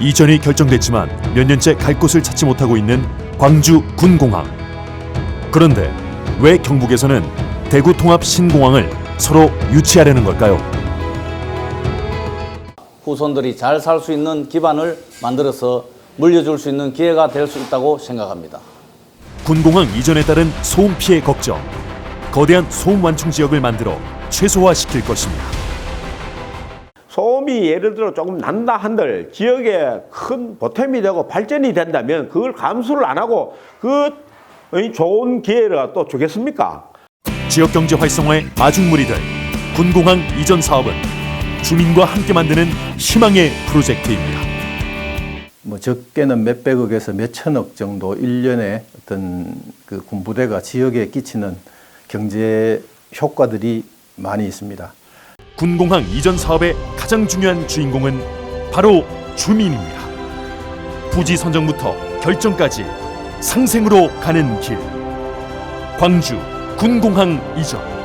이전이 결정됐지만 몇 년째 갈 곳을 찾지 못하고 있는 광주 군공항. 그런데 왜 경북에서는 대구 통합 신공항을 서로 유치하려는 걸까요? 후손들이 잘 살 수 있는 기반을 만들어서 물려줄 수 있는 기회가 될 수 있다고 생각합니다. 군공항 이전에 따른 소음 피해 걱정. 거대한 소음 완충 지역을 만들어 최소화시킬 것입니다. 소음이 예를 들어 조금 난다 한들 지역에 큰 보탬이 되고 발전이 된다면 그걸 감수를 안 하고 그이 좋은 기회를 또 주겠습니까? 지역 경제 활성화의 마중물이 될 군공항 이전 사업은 주민과 함께 만드는 희망의 프로젝트입니다. 뭐 적게는 몇백억에서 몇천억 정도 일년에 어떤 그 군부대가 지역에 끼치는 경제 효과들이 많이 있습니다. 군공항 이전 사업의 가장 중요한 주인공은 바로 주민입니다. 부지 선정부터 결정까지 상생으로 가는 길. 광주 군공항 이전.